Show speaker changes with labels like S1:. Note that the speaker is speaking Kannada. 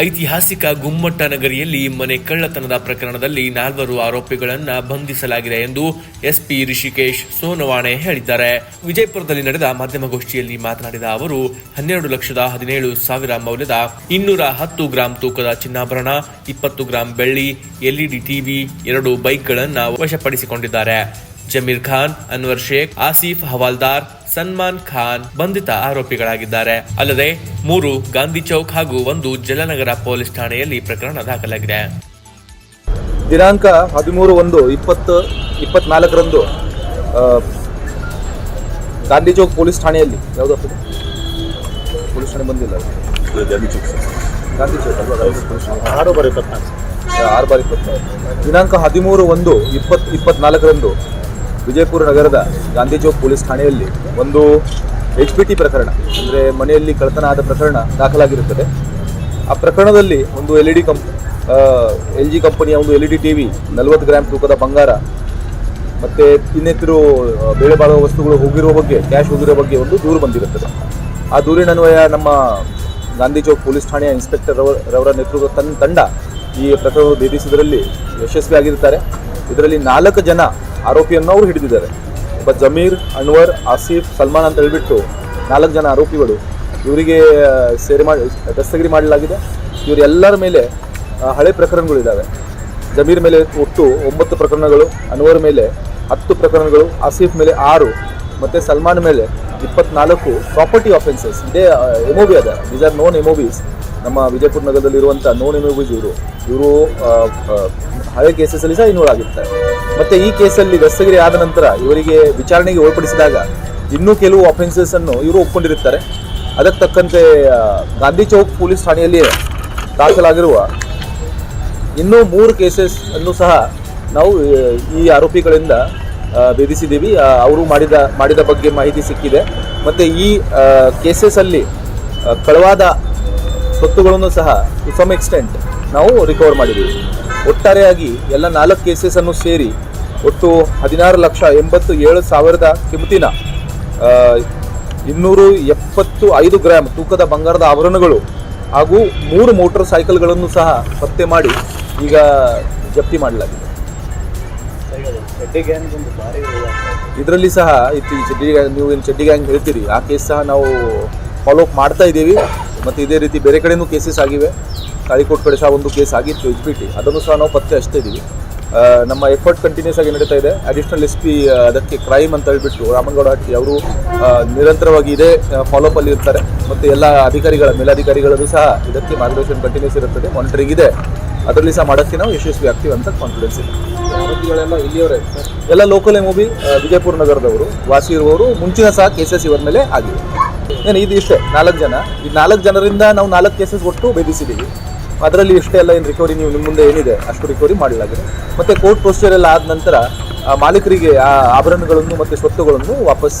S1: ಐತಿಹಾಸಿಕ ಗುಮ್ಮಟ್ಟ ನಗರಿಯಲ್ಲಿ ಮನೆ ಕಳ್ಳತನದ ಪ್ರಕರಣದಲ್ಲಿ ನಾಲ್ವರು ಆರೋಪಿಗಳನ್ನು ಬಂಧಿಸಲಾಗಿದೆ ಎಂದು ಎಸ್ಪಿ ರಿಷಿಕೇಶ್ ಸೋನವಾಣೆ ಹೇಳಿದ್ದಾರೆ. ವಿಜಯಪುರದಲ್ಲಿ ನಡೆದ ಮಾಧ್ಯಮಗೋಷ್ಠಿಯಲ್ಲಿ ಮಾತನಾಡಿದ ಅವರು, ಹನ್ನೆರಡು ಲಕ್ಷದ ಹದಿನೇಳು ಸಾವಿರ ಮೌಲ್ಯದ ಇನ್ನೂರ ಹತ್ತು ಗ್ರಾಂ ತೂಕದ ಚಿನ್ನಾಭರಣ, ಇಪ್ಪತ್ತು ಗ್ರಾಂ ಬೆಳ್ಳಿ, ಎಲ್ಇಡಿ ಟಿವಿ, ಎರಡು ಬೈಕ್ಗಳನ್ನು ವಶಪಡಿಸಿಕೊಂಡಿದ್ದಾರೆ. ಜಮೀರ್ ಖಾನ್ ಅನ್ವರ್ ಶೇಖ್ ಆಸಿಫ್ ಹವಾಲ್ದಾರ್ ಸನ್ಮಾನ್ ಖಾನ್ ಬಂಧಿತ ಆರೋಪಿಗಳಾಗಿದ್ದಾರೆ. ಅಲ್ಲದೆ ಮೂರು ಗಾಂಧಿ ಚೌಕ್ ಹಾಗೂ ಒಂದು ಜಲನಗರ ಪೊಲೀಸ್ ಠಾಣೆಯಲ್ಲಿ ಪ್ರಕರಣ ದಾಖಲಾಗಿದೆ.
S2: ದಿನಾಂಕ ಹದಿಮೂರು ಒಂದು ಇಪ್ಪತ್ತು ಇಪ್ಪತ್ನಾಲ್ಕರಂದು ಗಾಂಧಿ ಚೌಕ್ ಪೊಲೀಸ್ ಠಾಣೆಯಲ್ಲಿ ಯಾವುದು? ಪೊಲೀಸ್ ಠಾಣೆ ಬಂದಿಲ್ಲ ಗಾಂಧಿ ಚೌಕ್ ಗಾಂಧಿ
S3: ಆರು ಬಾರಿ ಇಪ್ಪತ್ನಾಲ್ಕು
S2: ಆರು ಬಾರಿ ಇಪ್ಪತ್ನಾಲ್ಕು. ದಿನಾಂಕ ಹದಿಮೂರು ಒಂದು ಇಪ್ಪತ್ತು ಇಪ್ಪತ್ನಾಲ್ಕರಂದು ವಿಜಯಪುರ ನಗರದ ಗಾಂಧಿ ಚೌಕ್ ಪೊಲೀಸ್ ಠಾಣೆಯಲ್ಲಿ ಒಂದು ಎಚ್ ಪಿ ಟಿ ಪ್ರಕರಣ, ಅಂದರೆ ಮನೆಯಲ್ಲಿ ಕಳ್ಳತನ ಆದ ಪ್ರಕರಣ ದಾಖಲಾಗಿರುತ್ತದೆ. ಆ ಪ್ರಕರಣದಲ್ಲಿ ಒಂದು L E D comp L G ಕಂಪನಿಯ ಒಂದು L E D T V ನಲವತ್ತು ಗ್ರಾಮ್ ತೂಕದ ಬಂಗಾರ, ಮತ್ತು ಇನ್ನಿತರು ಬೇಳೆ ವಸ್ತುಗಳು ಹೋಗಿರುವ ಬಗ್ಗೆ, ಕ್ಯಾಶ್ ಹೋಗಿರೋ ಬಗ್ಗೆ ಒಂದು ದೂರು ಬಂದಿರುತ್ತದೆ. ಆ ದೂರಿನನ್ವಯ ನಮ್ಮ ಗಾಂಧಿ ಚೌಕ್ ಪೊಲೀಸ್ ಠಾಣೆಯ ಇನ್ಸ್ಪೆಕ್ಟರ್ ರವ- ರವರ ನೇತೃತ್ವದ ತನ್ನ ತಂಡ ಈ ಪ್ರಕರಣವನ್ನು ಭೇದಿಸುವುದರಲ್ಲಿ ಯಶಸ್ವಿಯಾಗಿರುತ್ತಾರೆ. ಇದರಲ್ಲಿ ನಾಲ್ಕು ಜನ ಆರೋಪಿಯನ್ನು ಅವರು ಹಿಡಿದಿದ್ದಾರೆ. ಒಬ್ಬ ಜಮೀರ್, ಅನ್ವರ್, ಆಸೀಫ್, ಸಲ್ಮಾನ್ ಅಂತ ಹೇಳಿಬಿಟ್ಟು ನಾಲ್ಕು ಜನ ಆರೋಪಿಗಳು ಇವರಿಗೆ ಸೇರಿ ಮಾಡಿ, ದಸ್ತಗಿರಿ ಮಾಡಲಾಗಿದೆ. ಇವರೆಲ್ಲರ ಮೇಲೆ ಹಳೆ ಪ್ರಕರಣಗಳಿದ್ದಾವೆ. ಜಮೀರ್ ಮೇಲೆ ಒಟ್ಟು ಒಂಬತ್ತು ಪ್ರಕರಣಗಳು, ಅನ್ವರ್ ಮೇಲೆ ಹತ್ತು ಪ್ರಕರಣಗಳು, ಆಸೀಫ್ ಮೇಲೆ ಆರು, ಮತ್ತು ಸಲ್ಮಾನ್ ಮೇಲೆ ಇಪ್ಪತ್ನಾಲ್ಕು ಪ್ರಾಪರ್ಟಿ ಆಫೆನ್ಸಸ್ ಇದೇ ಎಮೋಬಿ ಅದ. ದೀಸ್ ಆರ್ ನೋನ್ ಎಮೋಬೀಸ್ ನಮ್ಮ ವಿಜಯಪುರ ನಗರದಲ್ಲಿರುವಂಥ ನೋನ್ ಎಮೋಬೀಸ್ ಇವರು. ಇವರು ಹಳೆ ಕೇಸಸಲ್ಲಿ ಸಹ ಇನ್ವಾಲ್ವ್ ಆಗಿರ್ತಾರೆ. ಮತ್ತು ಈ ಕೇಸಲ್ಲಿ ದಸ್ತಗಿರಿ ಆದ ನಂತರ ಇವರಿಗೆ ವಿಚಾರಣೆಗೆ ಒಳಪಡಿಸಿದಾಗ ಇನ್ನೂ ಕೆಲವು ಅಫೆನ್ಸಸ್ ಅನ್ನು ಇವರು ಒಪ್ಕೊಂಡಿರುತ್ತಾರೆ. ಅದಕ್ಕೆ ತಕ್ಕಂತೆ ಗಾಂಧಿ ಚೌಕ್ ಪೊಲೀಸ್ ಠಾಣೆಯಲ್ಲಿ ದಾಖಲಾಗಿರುವ ಇನ್ನೂ ಮೂರು ಕೇಸಸ್ ಅನ್ನು ಸಹ ನಾವು ಈ ಆರೋಪಿಗಳಿಂದ ಭೇದಿಸಿದ್ದೀವಿ. ಅವರು ಮಾಡಿದ ಮಾಡಿದ ಬಗ್ಗೆ ಮಾಹಿತಿ ಸಿಕ್ಕಿದೆ. ಮತ್ತು ಈ ಕೇಸಸ್ ಅಲ್ಲಿ ಕಳವಾದ ಸ್ವತ್ತುಗಳನ್ನು ಸಹ ಟು ಸಮ್ ಎಕ್ಸ್ಟೆಂಟ್ ನಾವು ರಿಕವರ್ ಮಾಡಿದ್ದೀವಿ. ಒಟ್ಟಾರೆಯಾಗಿ ಎಲ್ಲ ನಾಲ್ಕು ಕೇಸಸನ್ನು ಸೇರಿ ಒಟ್ಟು ಹದಿನಾರು ಲಕ್ಷ ಎಂಬತ್ತು ಏಳು ಸಾವಿರದ ಕಿಮತಿನ ಇನ್ನೂರು ಎಪ್ಪತ್ತು ಐದು ಗ್ರಾಮ್ ತೂಕದ ಬಂಗಾರದ ಆಭರಣಗಳು ಹಾಗೂ ಮೂರು ಮೋಟಾರ್ ಸೈಕಲ್ಗಳನ್ನು ಸಹ ಪತ್ತೆ ಮಾಡಿ ಈಗ ಜಪ್ತಿ ಮಾಡಲಾಗಿದೆ. ಇದರಲ್ಲಿ ಸಹ ಈ ಚಡ್ಡಿ ನೀವು ಏನು ಚಡ್ಡಿ ಗ್ಯಾಂಗ್ ಹೇಳ್ತೀರಿ, ಆ ಕೇಸ್ ಸಹ ನಾವು ಫಾಲೋ ಅಪ್ ಮಾಡ್ತಾ ಇದ್ದೀವಿ. ಮತ್ತು ಇದೇ ರೀತಿ ಬೇರೆ ಕಡೆನೂ ಕೇಸಸ್ ಆಗಿವೆ. ಕಾಳಿಕೋಟ್ ಕಡೆ ಸಹ ಒಂದು ಕೇಸ್ ಆಗಿತ್ತು ಎಚ್ ಬಿ ಟಿ ಅದನ್ನು ಸಹ ನಾವು ಪತ್ತೆ ಹಚ್ತಾ ಇದ್ದೀವಿ ನಮ್ಮ ಎಫರ್ಟ್ ಕಂಟಿನ್ಯೂಸ್ ಆಗಿ ನಡೀತಾ ಇದೆ. ಅಡಿಷನಲ್ ಎಸ್ ಪಿ ಅದಕ್ಕೆ ಕ್ರೈಮ್ ಅಂತ ಹೇಳ್ಬಿಟ್ಟು ರಾಮನಗೌಡ ಹಟ್ಟಿ ಅವರು ನಿರಂತರವಾಗಿ ಇದೇ ಫಾಲೋ ಅಲ್ಲಿ ಇರ್ತಾರೆ. ಮತ್ತು ಎಲ್ಲ ಅಧಿಕಾರಿಗಳ ಮೇಲಾಧಿಕಾರಿಗಳಲ್ಲೂ ಸಹ ಇದಕ್ಕೆ ಮಾರ್ಗದರ್ಶನ ಕಂಟಿನ್ಯೂಸ್ ಇರುತ್ತದೆ. ಮಾನಿಟರಿಂಗ್ ಇದೆ. ಅದರಲ್ಲಿ ಸಹ ಮಾಡೋಕ್ಕೆ ನಾವು ಯಶಸ್ವಿ ಆಗ್ತೀವಿ ಅಂತ ಕಾನ್ಫಿಡೆನ್ಸ್ ಇದೆ.
S3: ಆರೋಪಿಗಳೆಲ್ಲ ಇಲ್ಲಿಯವರೇ.
S2: ಎಲ್ಲ ಲೋಕಲ್ ಮೂವಿ ವಿಜಯಪುರ ನಗರದವರು, ವಾಸಿ ಇರುವವರು ಮುಂಚಿನ ಸಹ ಕೇಸಸ್ ಇವರ ಮೇಲೆ ಆಗಿದೆ ಏನು ಇದು ಇಷ್ಟೇ, ನಾಲ್ಕು ಜನ? ಈ ನಾಲ್ಕು ಜನರಿಂದ ನಾವು ನಾಲ್ಕು ಕೇಸಸ್ ಒಟ್ಟು ಭೇದಿಸಿದ್ದೀವಿ. ಅದರಲ್ಲಿ ಇಷ್ಟೇ ಎಲ್ಲ ಏನು ರಿಕವರಿ ನೀವು ನಿಮ್ಮ ಮುಂದೆ ಏನಿದೆ, ಅಷ್ಟು ರಿಕವರಿ ಮಾಡಲಾಗಿದೆ ಮತ್ತು ಕೋರ್ಟ್ ಪ್ರೊಸೀಜರ್ ಎಲ್ಲ ಆದ ನಂತರ ಮಾಲೀಕರಿಗೆ ಆ, ಆಭರಣಗಳನ್ನು ಮತ್ತು ಸ್ವತ್ತುಗಳನ್ನು ವಾಪಸ್